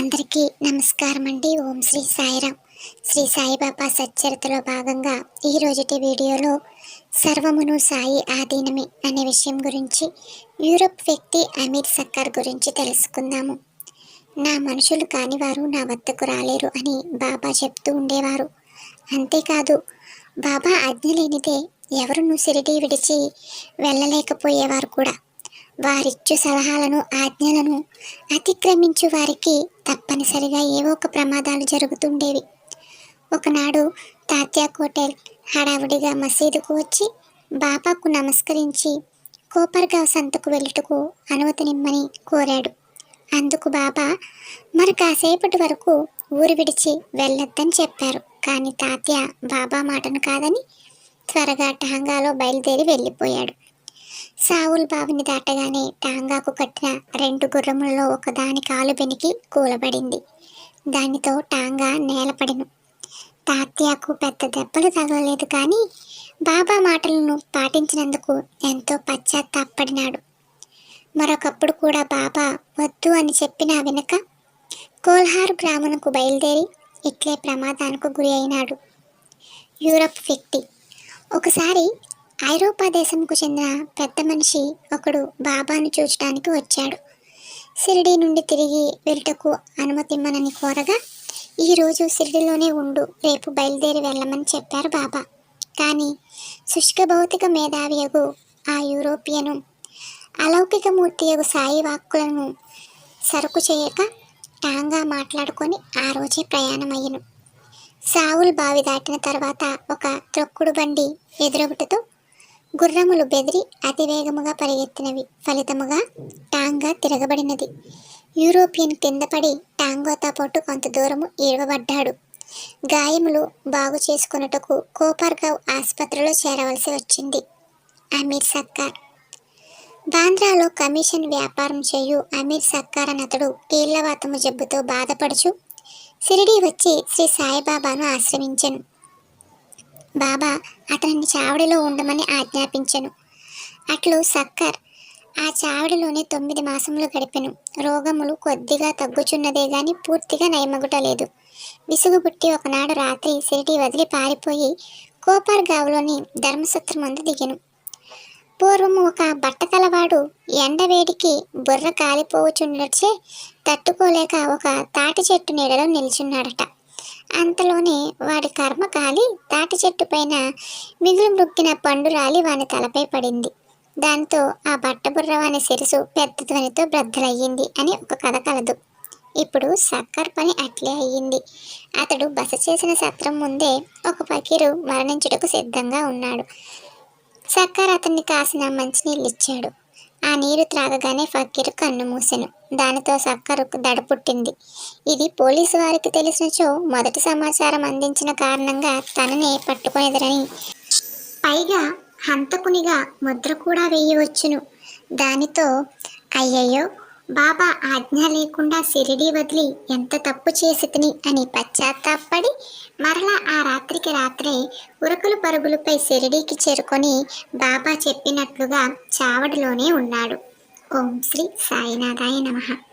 అందరికీ నమస్కారం అండి ఓం శ్రీ సాయిరామ్ శ్రీ సాయిబాబా సచ్చరితలో భాగంగా ఈ రోజుటి వీడియోలో సర్వమును సాయి ఆధీనమే అనే విషయం గురించి యూరోప్ వ్యక్తి అమీర్ సక్కర్ గురించి తెలుసుకుందాము. నా మనుషులు కాని వారు నా వద్దకు రాలేరు అని బాబా చెప్తూ ఉండేవారు. అంతేకాదు బాబా ఆజ్ఞ లేనిదే ఎవరును సిరిడి విడిచి వెళ్ళలేకపోయేవారు కూడా. వారిచ్చు సలహాలను ఆజ్ఞలను అతిక్రమించు వారికి తప్పనిసరిగా ఏవో ఒక ప్రమాదాలు జరుగుతుండేవి. ఒకనాడు తాత్యా కోటెల్ హడావుడిగా మసీదుకు వచ్చి బాబాకు నమస్కరించి కోపర్గావ్ సంతకు వెళ్ళుటకు అనుమతినిమ్మని కోరాడు. అందుకు బాబా మరి కాసేపటి వరకు ఊరు విడిచి వెళ్ళొద్దని చెప్పారు. కానీ తాత్య బాబా మాటను కాదని త్వరగా టహంగాలో బయలుదేరి వెళ్ళిపోయాడు. సావుల్ బావిని దాటగానే టాంగాకు కట్టిన రెండు గుర్రములలో ఒకదాని కాలు బెనికి కూలబడింది. దానితో టాంగా నేలపడిను. తాత్యాకు పెద్ద దెబ్బలు తగలలేదు కానీ బాబా మాటలను పాటించినందుకు ఎంతో పశ్చాత్తాపడినాడు మరొకప్పుడు కూడా బాబా వద్దు అని చెప్పినా వెనుక కోల్హార్ గ్రామునకు బయలుదేరి ఇట్లే ప్రమాదానికి గురి అయినాడు. యూరప్ వ్యక్తి. ఒకసారి ఐరోపా దేశంకు చెందిన పెద్ద మనిషి ఒకడు బాబాను చూచడానికి వచ్చాడు. సిరిడి నుండి తిరిగి వెళ్ళటకు అనుమతిమ్మనని కోరగా ఈరోజు సిరిడిలోనే ఉండు రేపు బయలుదేరి వెళ్ళమని చెప్పారు బాబా. కానీ శుష్క భౌతిక మేధావియగు ఆ యూరోపియను అలౌకిక మూర్తియగు సాయి వాక్కులను సరుకు చేయక టాంగా మాట్లాడుకొని ఆ రోజే ప్రయాణమయ్యను. సావుల్ బావి దాటిన తర్వాత ఒక త్రొక్కుడు బండి ఎదురొకటితో గుర్రములు బెదిరి అతివేగముగా పరిగెత్తినవి. ఫలితముగా టాంగా తిరగబడినది. యూరోపియన్ కిందపడి టాంగోతో పాటు కొంత దూరము ఈడవబడ్డాడు గాయములు బాగు చేసుకున్నటకు కోపర్గావ్ ఆసుపత్రిలో చేరవలసి వచ్చింది. అమీర్ సర్కార్. బాంద్రాలో కమిషన్ వ్యాపారం చేయు అమీర్ సర్కార్ అని అతడు కీళ్ళవాతము జబ్బుతో బాధపడుచు సిరిడి వచ్చి శ్రీ సాయిబాబాను ఆశ్రమించాను. బాబా అతనిని చావడిలో ఉండమని ఆజ్ఞాపించెను. అట్లు సక్కర్ ఆ చావడిలోనే తొమ్మిది మాసములు గడిపెను. రోగములు కొద్దిగా తగ్గుచున్నదే గాని పూర్తిగా నయమగుటలేదు. విసుగు పుట్టి ఒకనాడు రాత్రి సిరిటి వదిలి పారిపోయి కోపర్గావ్లోని ధర్మసత్రం మందు దిగెను. పూర్వము ఒక బట్టతలవాడు ఎండవేడికి బుర్ర కాలిపోవచుండొచ్చే తట్టుకోలేక ఒక తాటి చెట్టు నీడలో నిల్చున్నాడట. అంతలోనే వాడి కర్మ కాలి తాటి చెట్టు పైన మిగులు మృక్కిన పండు రాలి వాని తలపై పడింది. దాంతో ఆ బట్టబుర్ర వాని సిరసు పెద్ద ధ్వనితో బ్రద్దలయ్యింది అని ఒక కథ కలదు. ఇప్పుడు సక్కర్ పని అట్లే అయ్యింది. అతడు బస చేసిన సత్రం ముందే ఒక పకీరు మరణించుటకు సిద్ధంగా ఉన్నాడు. సక్కర్ అతన్ని కాసిన మంచినీళ్ళు ఇచ్చాడు ఆ నీరు త్రాగగానే ఫకీరు కన్ను మూసెను. దానితో సక్కరుకు దడ పుట్టింది. ఇది పోలీసు వారికి తెలిసినచో మొదటి సమాచారం అందించిన కారణంగా తననే పట్టుకునేదరని. పైగా హంతకునిగా ముద్ర కూడా వేయవచ్చును. దానితో అయ్యయ్యో బాబా ఆజ్ఞ లేకుండా సిరిడి వదిలి ఎంత తప్పు చేసి అని పశ్చాత్తాపడి మరలా ఆ రాత్రికి రాత్రే ఉరుకులు పరుగులపై సిరిడీకి చేరుకొని బాబా చెప్పినట్లుగా చావడిలోనే ఉన్నాడు. ఓం శ్రీ సాయినాథాయ నమః.